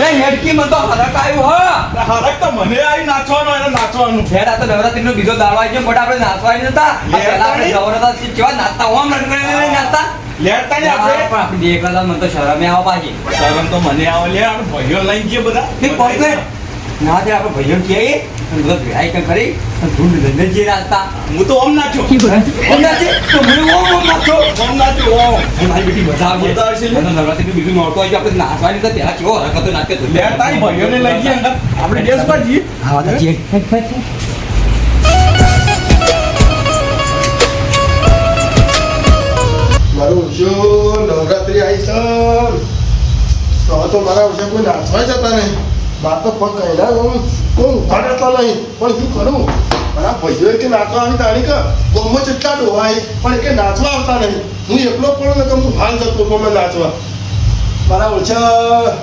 એ હેડકી મને તો હરક આવ્યું હા. હરક તો મને આવી નાચવાનું એને નાચવાનું. હેડ આ તો નવરાત્રીનો બીજો દાડો આવી ગયો બટ આપણે નાચવા આવી નતા. પહેલા આપણે. કેવા નાચતા ઓમ રંગણે નાચતા. ને પણ આપણે બે એકલા મને તો શરમે આવા પાછી. શરમ તો મને આવે લે આપણે ભાઈઓ લઈને ગયે બધા. તે કરે ના તે આપણે ભાઈઓ કહીએ અને બધા ભેળાઈ કરી અને ધૂંડ લઈને જે નાચતા હું તો ઓમ નાચ્યો ઓમ નાચે તો મને ઓમ ઓમ નાચો ઓમ નાચ્યો ઓમ. મારી બેટી મજા આવશે મજા આવશે ને? મને બીજું નોટો આવી આપણે નાચવાની તો પહેલા કેવો હરકતો નાચે તો ભાઈઓને લઈ આપણે ડેસ પર જઈએ. હા. મારું નવરાત્રી આવી છે. તો તો મારા ઉછે કોઈ નાચવા જતા નહીં. માર તો પગ કહેલા હું કોઈ ઊભા રહેતા નહીં પણ શું કરું મારા ભાઈઓ કે નાચવા આવી તાણી કે ગમો ચિત્તા ડોવાય પણ કે નાચવા આવતા નહીં હું એકલો પણ ને હું હાલ જતો ગમે નાચવા મારા ઓછા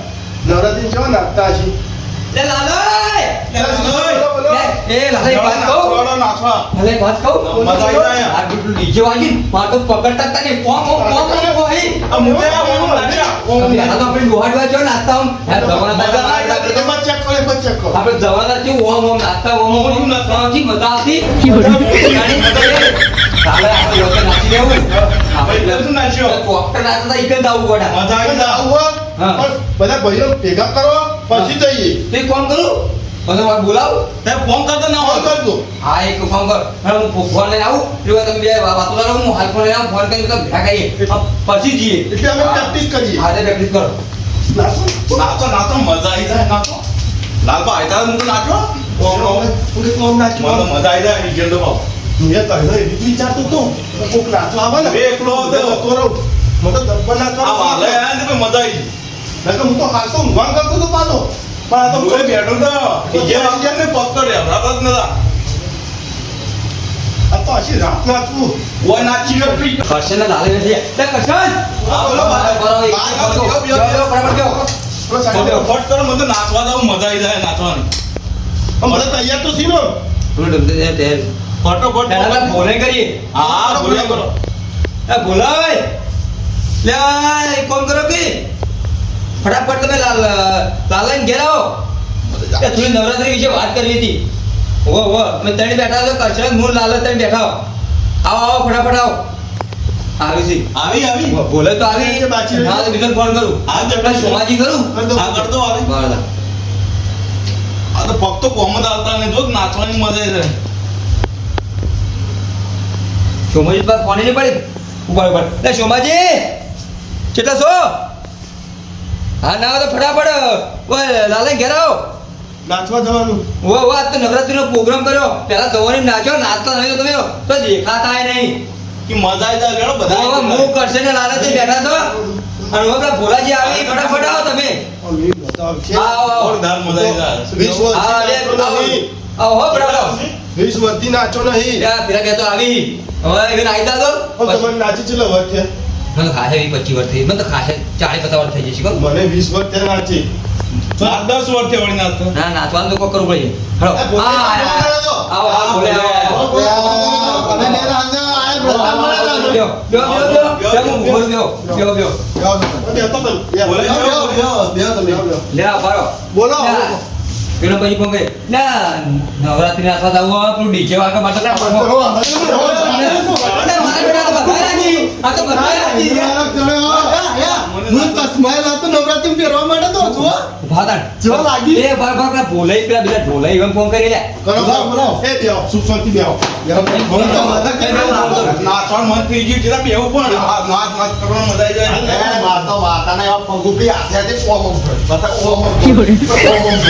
નવરાત્રી જો નાચતા છે લે લાલોય! બોલો, બોલો. લે, એ લાલોય, વાત કહું? નાચવાનો નાચવા ભલે વાત કહું? મજા આવી જાય. આ બીજું DJ વાગી, મારે તો પકડતા જ નહીં. પોમ, ઓમ, પોમ, ઓમ, ઓમ, અહીં. આ મુજે આ ઓમ નાચ્યા ઓમ પહેલા તો આપણે દોહાડવા જો નાચતા ઓમ. જવાના મજા આવી. એમાં ચેક કરો એમાં ચેક કરો. આપણે જવાના જે ઓમ ઓમ નાચતા ઓમ ઓમ ઓમ. નાચતા મજા આવતી ચાલે આપણે લોકો નાચી લેવું. ભાઈ એટલે નાચ્યો. ડોક્ટર નાચતા ઈ કઈ દાવું ગોડા મજા આવી જાય. આવું હોય, હા. પણ બધા ભાઈઓ ભેગા કરો પછી જઈએ. તે કોણ કરું. મને મારે બોલાવું. તે ફોન કરતો ના હોય કરજો. હા એક ફોન કર. હું ફોન લઈને આવું. એટલે તમે બે વાતો કરો. હું હાલ ફોન લઈને આવું. ફોન કરીને તમે ભેગા કરીએ હા, પછી જઈએ. એટલે અમે પ્રેક્ટિસ કરીએ. હા તે પ્રેક્ટિસ કરો. નાચો. નાચો નાચો. મજા આવી જાય નાચો. લાલબા આયતા હું તો નાચો. ઓમ, ઓમ. નાચો. મને મજા આવી જાય તો બાપ. મેં કહ્યું જ વિચારતો તો કોક નાચવા આવે ને. એકલો હતો. રહું. મને દબ્બા નાચવા આ વાલે આયા મજા આવી નકર હું તો હાલ તો ઊંઘવાનું કરતો તો પાછો. પણ આ તો એ બેઠો તો. જે વાગ્યા ને પકડ હમણાં જ નતા. આ તો આછી રાત નાચવું ઓય નાચી ગયો પી. કરશન લાલે નથી લે કરશન હા, બોલો, બરાબર. પેલો ફટ કરો મને નાચવા જાવ મજા આવી જાય નાચવાની. આમ તૈયાર તો છી થોડું ડમતે જાય તે. ફટોફટ પહેલા આપણે કરીએ. હા બોલ્યા કરો. એ બોલાય લે આ કરો કે. ફટાફટ તમે લાલ લાલાને ઘેર આવો થોડી નવરાત્રી વિશે વાત કરવી હતી. ઓ ઓ અમે ત્રણ બેઠા છો કરશન મૂળ લાલ ત્રણ બેઠા. આવો આવો ફટાફટ આવો. આવી છે. આવી આવી. બોલે તો આવી. બાકી હા તો બીજો ફોન કરું. હા, તો પેલા સોમાજી કરું? હા આ કરતો આવી. બરાબર. આ તો ફક્ત તો કોમ જ આવતા ને જો નાચવાની મજા જાય સોમાજી પર ફોન નહીં પડી? ઉપર ઉપર લે સોમાજી કેટલા છો? હા ના તો ફટાફટ ઓય લાલે ઘેર આવો. નાચવા જવાનું. ઓ ઓ નવરાત્રી તો નવરાત્રીનો પ્રોગ્રામ કર્યો. પહેલા જવાની નાચ્યો નાચતા નહીં તમે તો દેખાતા નહીં. કે મજા આવી જાય બધા હવે હું કરશે ને લાલે તે બેઠા છો. અને હવે પેલા ભોલાજી આવી ફટાફટ આવો તમે. આવો આવો. જોરદાર મજા આવી જાય. વીસ હા લે નાચો આવો. નહીં. હો બરાબર નાચો નહીં. પેલા પેલા કહેતો આવી. હવે એને આવી જા તો પણ તમારે નાચી થયા? મને ખાસે વી પચીસ વર્ષ થઈ મને તો ખાસે ચાલીસ પચાસ વર્ષ થઈ જશે મને વીસ વર્ષ નાચી આઠ દસ વળી નાચતો ના નાચવાનું તો કરવું પડે. આવો આવો બોલે નવરાત્રી નાચવા જવું હોય, પેલું માટે તો બોલો, બોલો. અરે, મારા બેટા તો આ તો બધા રાજી. ઊભા થાન. જેવા લાગી. એ બાર બાર ભોલાઈ, પેલા બીજા ઢોલાઈ એમ ફોન કરી લે. કરો, કરો, કરો. એ બેહો, સુખ શાંતિ બેહો. બેહો, બોલો તો. નાચવાનું મન થઈ ગયું જરા બેવું પણ નાચ નાચ કરવાની મજા આવી અરે, જાય માર તો વાતાના એવા ઓમ ઓમ કરે. બતા ઓમ ઓમ કરે. ઓમ ઓમ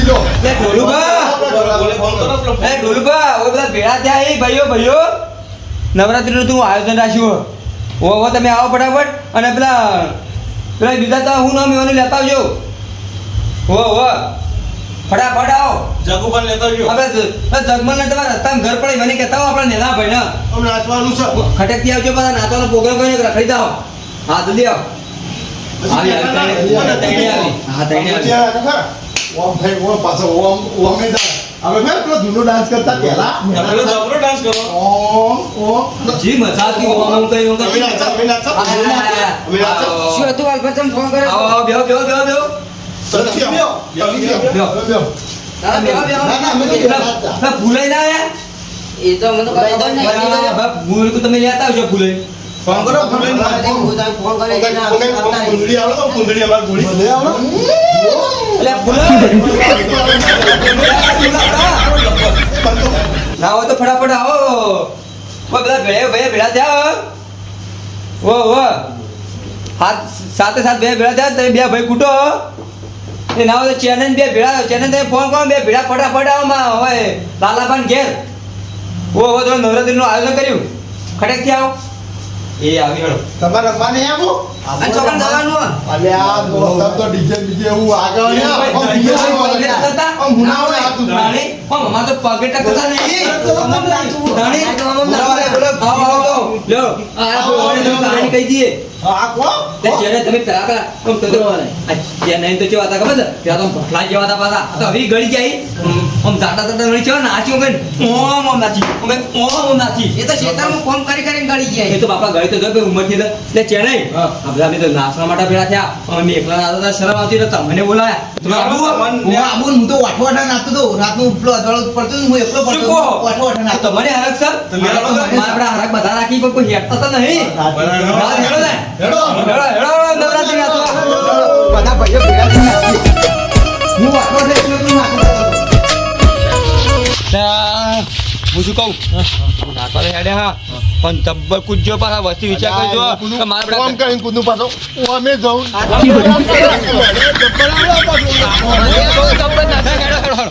જો. લે, એ ઓય ભેળા થયા એ ભાઈઓ ભાઈઓ નવરાત્રીનું તું આયોજન રાખ્યું હો તમે આવો ફટાફટ અને પેલા પેલા બીજા તો હું નામ એવાનું લેતા આવજો હો હો ફટાફટ આવો જગુબાન લેતો આવજો હવે જગમલ ને તમારા રસ્તામાં ઘર પડે મને કહેતા હો આપણા નેના ભાઈ ના નાચવાનું છે. ખટકથી આવજો પાછા નાચવાનો પ્રોગ્રામ કરીને રખડી દાવ હા જલ્દી આવો હા આવી હા તૈયાર ઓમ ભાઈ ઓમ પાછો ઓમ ઓમ. હવે ભાઈ પેલો ધૂનો ડાન્સ કરતા પહેલા? પેલો જબરો ડાન્સ કરો ઓમ જી મજા આવતી ઓમ તો કઈ નાચા, અમે નાચા, અમે નાચા, અમે નાચા. શું હતું? વાલભાઈ ફોન કરે આવો આવો બેહો બેહો બેહો બેહો. સત્ય બેહો, બેહો, બેહો. બેહો. ના. ના, અમે તો પેલા પેલા ભૂલાઈ ના એ તો મને તો ખબર નહીં. ભૂલ તો તમે લેતા આવજો ભૂલાઈ. ફોન કરો ફોન કર્યો એટલે ના, કોને- કોને આવતા નહીં. કુંડળી આવડે તો કુંડળી અમારે એટલે ભૂલાઈ ના તો ફટાફટ આવો. ઓ બધા ભેળા ભેળા ભેળા થયા ઓ. ઓ હાથ સાથે સાથ બે ભેળા થયા તમે બે ભાઈ કૂટો એ ના હોય ચેનન બે ભેળા ચેનન તમે ફોન કરો બે ભેળા ફટાફટ આવો માં હવે લાલાભાન ઘેર. ઓ હવે તમે નવરાત્રીનું આયોજન કર્યું. ખડેકથી આવો. એ આવી હેડો તમારે રમવા નહીં આવું? અને છોકરાને જવાનું હો. અલ્યા, આ દોસ્ત તો DJ બીજે એવું આગળ ને આમ બીજે આવે? આમ હુનાવડે હાથું. રાણી પણ અમાર તો પગે ટકતા નહીં. રાણી આ તો આમ ના બોલો, બોલો, આવો. લ્યો, આ કહાની કહી દઈએ. આ કોણ? જેને તમે પેલા પેલા આમ તો તો- આ તો કેવા હતા ખબર છે? પેલા તો ભટલા જેવા હતા પાછા. તો હવે ગળી જાય આમ જાતા જાતા ગળી કેવા નાચી ઓમ ઓમ ઓમ નાચી. ઓમ ઓમ ઓમ નાચી. એ તો શેતાળમાં ફોન કરી કરીને ગળી એ તો બાપા ગળી તો જો કે ઉંમરથી તો. એટલે ચેન્નઈ આ અમે તો નાચવા માટે ભેળા થયા. અમે એકલા નાચતા શરમ આવતી તો તમને બોલાયા. તમે હું આબુ? હું તો વાઠો વાઠા નાચતો રાતનું ઉપલો પડતો હું એકલો પડતો વાઠો વાઠા નાચતો તમને હરક સર? તમે મારા હરક બધા રાખી કોઈ હેઠતા તો નહીં. બરાબર. હેડો ને. હેડો. હેડો, નવરાત્રી નાચવા. બધા ભાઈઓ ભેગા નાચીએ. હું વાઠો વાઠા એકલો એકલો નાચતો હું શું કહું નાચવા હેડે હા પણ જબ્બર કૂદજો પાછા વસ્તી વિચાર કરજો મારા કોમ કરીને કૂદનું પાછો. હું અમે જાઉં. જબ્બર નાચે, હેડો,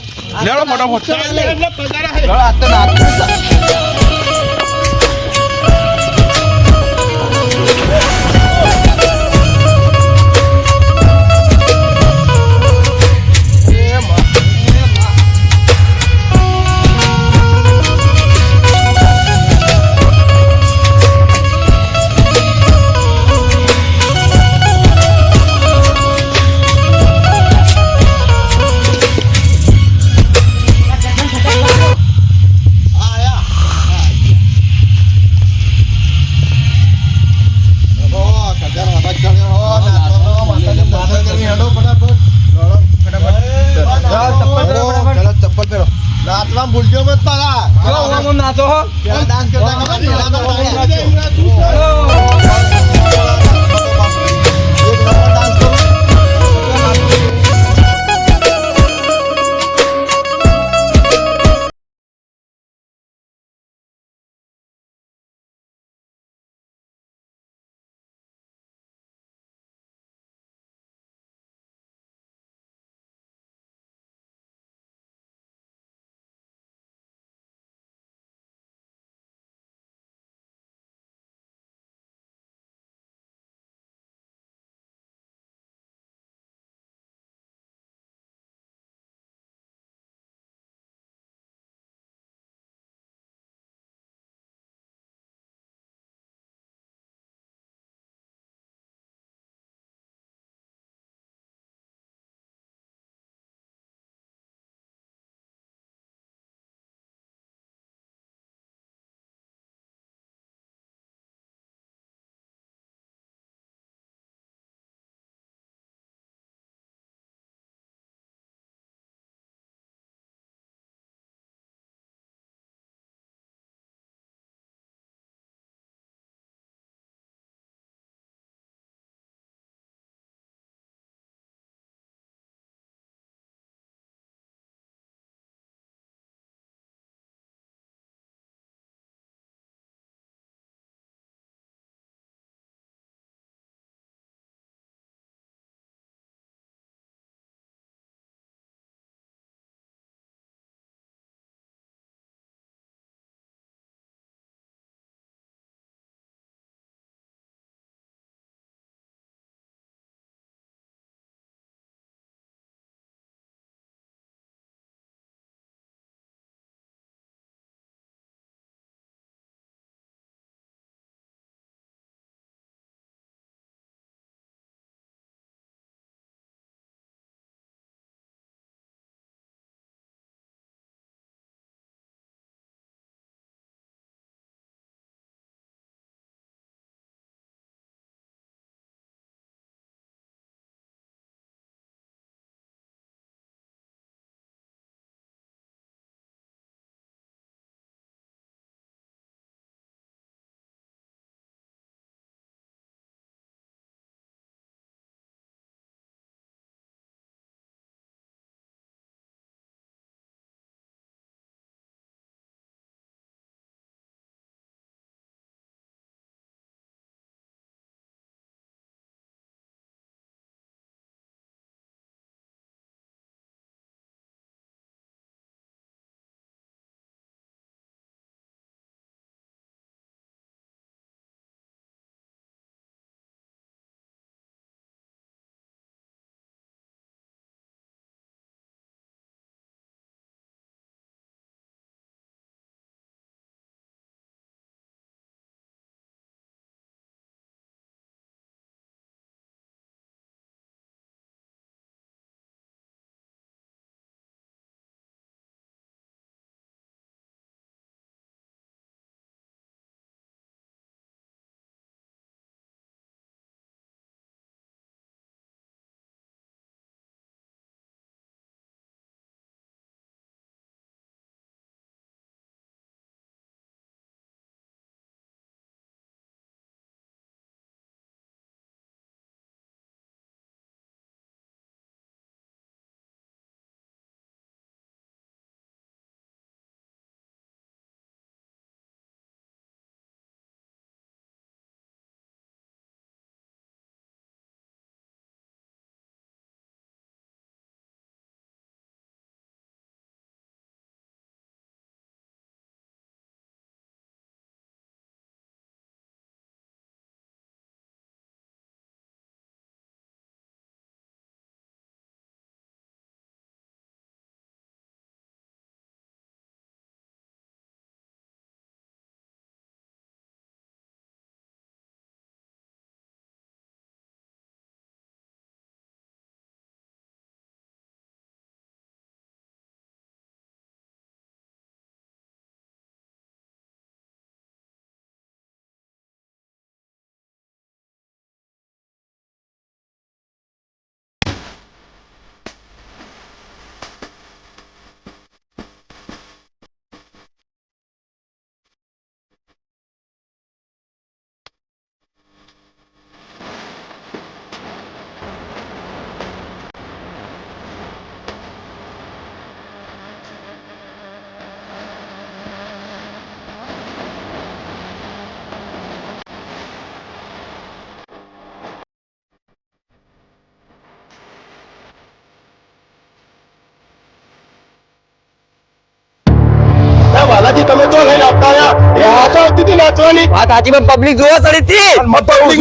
હતી નાચવાની વાત સાચી પણ પબ્લિક જોવા ચડી હતી. મને તો હું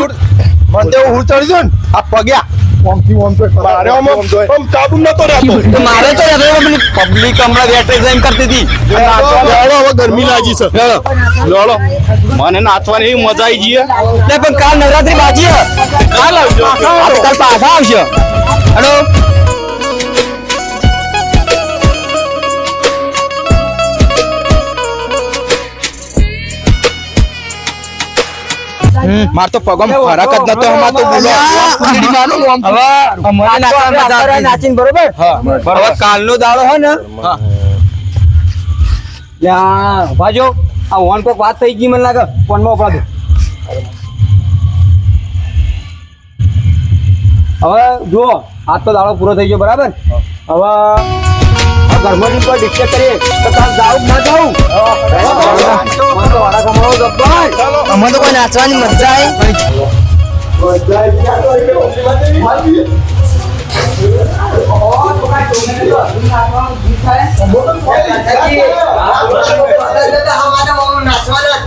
મને હું ચડી ગયો ને. આ પગ્યા. ઓમથી ઓમ તો મારે ઓમ ઓમ કાબુ નતો રહેતો. મારે તો પબ્લિક હમણાં વેટરેઝાઇન કરતી હતી. લડો હવે ગરમી લાગી છે. લડો. મને નાચવાની એવી મજા આવી ગયા પણ કાલ નવરાત્રી બાજી. કાલ આવજો. કાલ પાછા આવશે હેલો. માર તો પગમ ફરક જ નતો અમાર તો બોલો નાચીને બરોબર? હવે કાલનો દાડો હે ને? યા ભાજો આ ઓન કોક વાત થઈ ગઈ મને લાગે. ફોનમાં ઉપડા દે. હવે જુઓ આજ તો દાડો પૂરો થઈ ગયો બરાબર? હવે ઘરમાંથી કોઈ ડિસ્કસ કરીએ તો કાલ જાવું ના જાવું અમે તો કોઈ નાચવાની મજા આવી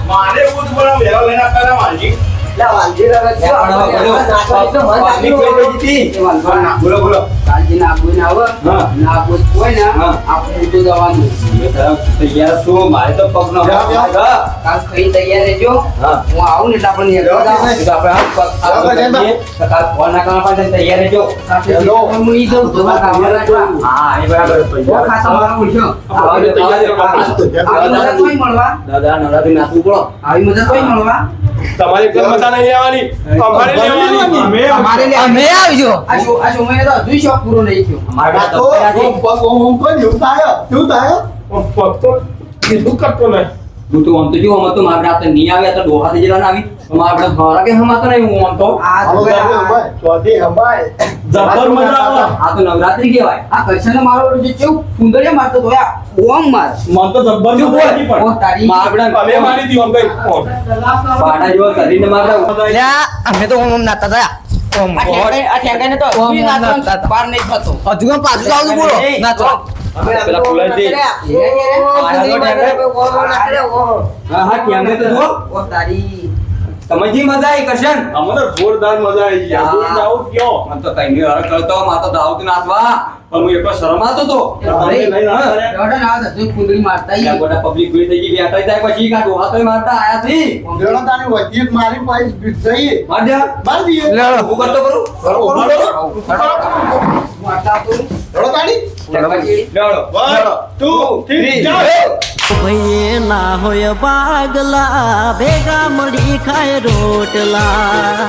મારે એવું જ બોલો વેલા લઈને કરે મારજી બોલો બોલો. તૈયાર છું. મારે તો પગ નો કાલ ખાઈ તૈયાર રહેજો. હા. આવું ને એટલે. તો આપણે. તો કાલ ફોન ના કરવા માટે તૈયાર રહેજો. હું ઈ જાઉં લાગવા. હા એ બરાબર ખાસા મારા ઓળખ્યો. આવો તો મળવા. દાદા નવરાત્રી નાચવું પડો. આવી મજા તોય મળવા. તમારી એકદમ મજા નહીં લેવાની અમારે લેવાની. અમારે લે અમે આવજો. આ શો આ શો મેં તો હજુય શોખ પૂરો નહીં થયો. મારા તો કીધું કરતો નહીં. હું તો આમ તો જો આમ તો મારે રાતે નહીં આવે તો ડોહા થઈ જવાના આવી. તો આપણે ઘરે કે હમાતો નહીં હું આમ તો. આ તો આ- જબર મજા આવે. આ તો નવરાત્રી કહેવાય. આ કૃષ્ણ મારો જે કેવું કુંદડિયા મારતો તો આ ઓમ માર. મન તો જબર જો બોલ. મજા ઓ તારી મારે અમે મારી દી ઓમ કઈ પાડા જેવો શરીરને મારતા અમે તો ઓમ નાતા હતા. ઓમ આ ઠેકાણે- આ ઠેકાણે તો નાચતા હતા. પાર નહીં થતો. હજુ પણ પાછું આવતું બોલો. નાચવા પેલા ફૂલાઈ દે. હા હા કેમને તો ઓ તારી. સમજી મજા આવી કરશન અમને જોરદાર મજા આવી ગઈ. હા. આ કયો મને તો કઈ નહીં હળ કરતો માં તો દાવતી નાચવા પણ હું એકલો શરમાતો તો. નહીં ના હજુય મારતા ઈ. ત્યાં પબ્લિક ભીડ થઈ ગઈ બેઠા થાય પછી કા ડોહા તો મારતા આયા થી માર દે. હું કરતો કરું? મારતા હતું. લેવડો One, two, three, જાઓ. ભઈએ ના હોય પાગલા ભેગા ખાય રોટલા.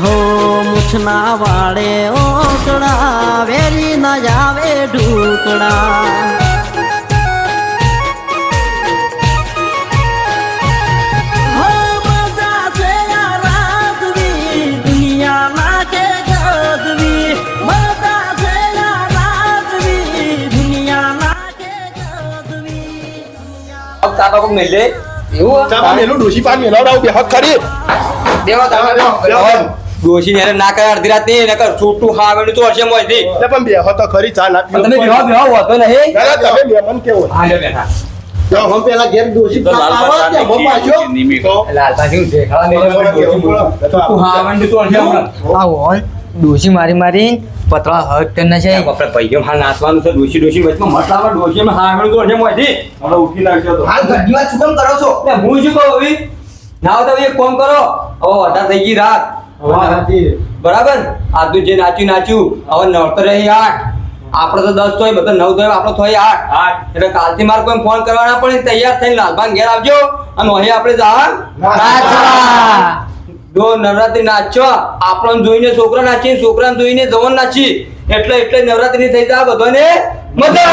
હો મુછના વાળે ઓકડા વેરી ના જાવે ઢુકડા તાપા કોક મેલ. એવું તાપા મેલું ડોશી પાન મેલાવડાવ બે હક ખરી દેવા તાપા દેવા ડોશી એને ના કરે અડધી રાત નહીં નકર છૂટું હાવેડું તો હશે મોજ નહીં પણ બેહો તો ખરી ચા ના પીઓ તમે બેહો બેહો હોતો નહીં. તમે મહેમાન કેવો હા લે બેઠા. તો મારી મારી પતળા હટ કરી છે આપણે ભાઈઓ હાલ નાચવાનું છે ડોશી ડોશી વચમાં મત લાવવા ડોશી માં ખાવાનું તો હશે મોય હવે ઉઠી નાખ્યો તો. હાલ ઘરની વાત શું કરો છો? એટલે હું શું કહું હવે? ના હોય તો એક કોમ કરો. હવે વધારે થઈ ગઈ રાત. બરાબર? આજનું જે નાચ્યું નાચ્યું. હવે નવ તો રહી આઠ. આપણે તો દસ તોય બધા નવ થયો આપણો થોય આઠ. આઠ. એટલે કાલથી મારે કોઈ ફોન કરવાના પણ તૈયાર થઈને લાલભાન ઘેર આવજો. અને અહીં આપણે જા નાચવા જો નવરાત્રી નાચવા આપણને જોઈને છોકરા નાચી છોકરાને જોઈને જવાન નાચી. એટલે એટલે નવરાત્રી થઈ જાય બધાને મજા